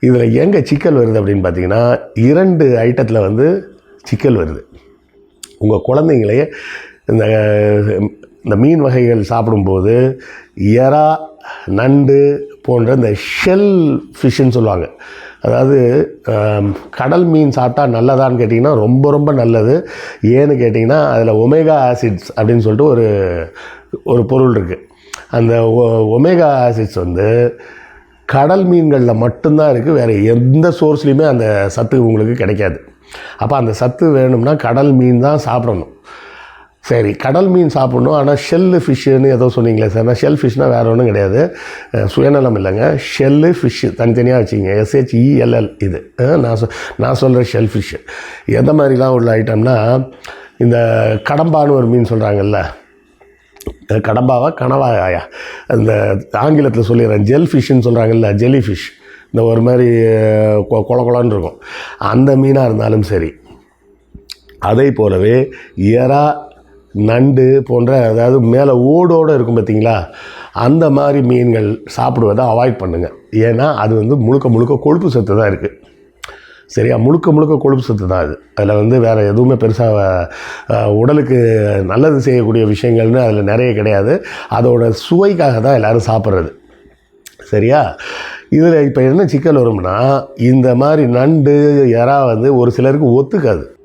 இதில் எங்கே சிக்கல் வருது அப்படின்னு பார்த்தீங்கன்னா இரண்டு ஐட்டத்தில் வந்து சிக்கல் வருது. உங்கள் குழந்தைங்களையே இந்த இந்த மீன் வகைகள் சாப்பிடும்போது எறா நண்டு போன்ற இந்த ஷெல் ஃபிஷ்ஷுன்னு சொல்லுவாங்க. அதாவது கடல் மீன் சாப்பிட்டா நல்லதான்னு கேட்டிங்கன்னா ரொம்ப ரொம்ப நல்லது. ஏன்னு கேட்டிங்கன்னா அதில் ஒமேகா ஆசிட்ஸ் அப்படின்னு சொல்லிட்டு ஒரு ஒரு பொருள் இருக்குது அந்த ஒ- ஒமேகா ஆசிட்ஸ் வந்து கடல் மீன்களில் மட்டும்தான் இருக்குது வேறு எந்த சோர்ஸ்லேயுமே அந்த சத்து உங்களுக்கு கிடைக்காது. அப்போ அந்த சத்து வேணும்னா கடல் மீன் தான் சாப்பிடணும். சரி கடல் மீன் சாப்பிடணும். ஆனால் ஷெல்லு ஃபிஷ்ஷுன்னு ஏதோ சொன்னீங்களே சார் நான் ஷெல் ஃபிஷ்னால் வேறு ஒன்றும் கிடையாது. சுயநலம் இல்லைங்க. ஷெல்லு ஃபிஷ்ஷு தனித்தனியாக வச்சுங்க எஸ்ஹெச்இஎல்எல் இது. நான் சொ நான் சொல்கிற ஷெல் ஃபிஷ்ஷு எந்த மாதிரிலாம் உள்ள ஐட்டம்னா இந்த கடம்பான்னு ஒரு மீன் சொல்கிறாங்கல்ல கடம்பாவா? கனவாயா அந்த ஆங்கிலத்தில் சொல்லிடுறேன் ஜெல் ஃபிஷ்ஷுன்னு சொல்கிறாங்கல்ல ஜெல்லி ஃபிஷ் இந்த ஒரு மாதிரி கொ கொல கொலன்னு இருக்கும். அந்த மீனாக இருந்தாலும் சரி அதை போலவே எறா நண்டு போன்ற அதாவது மேலே ஓடோடு இருக்கும் பார்த்தீங்களா அந்த மாதிரி மீன்கள் சாப்பிடுவதை அவாய்ட் பண்ணுங்கள் ஏன்னா அது வந்து முழுக்க முழுக்க கொழுப்பு சத்து தான் இருக்குது சரியா? முழுக்க முழுக்க கொழுப்பு சத்து தான் அது. அதில் வந்து வேறு எதுவுமே பெருசாக உடலுக்கு நல்லது செய்யக்கூடிய விஷயங்கள்னு அதில் நிறைய கிடையாது. அதோட சுவைக்காக தான் எல்லோரும் சாப்பிட்றது. சரியா? இதில் இப்போ என்ன சிக்கல் வரும்னா இந்த மாதிரி நண்டு எறா வந்து ஒரு சிலருக்கு ஒத்துக்காது.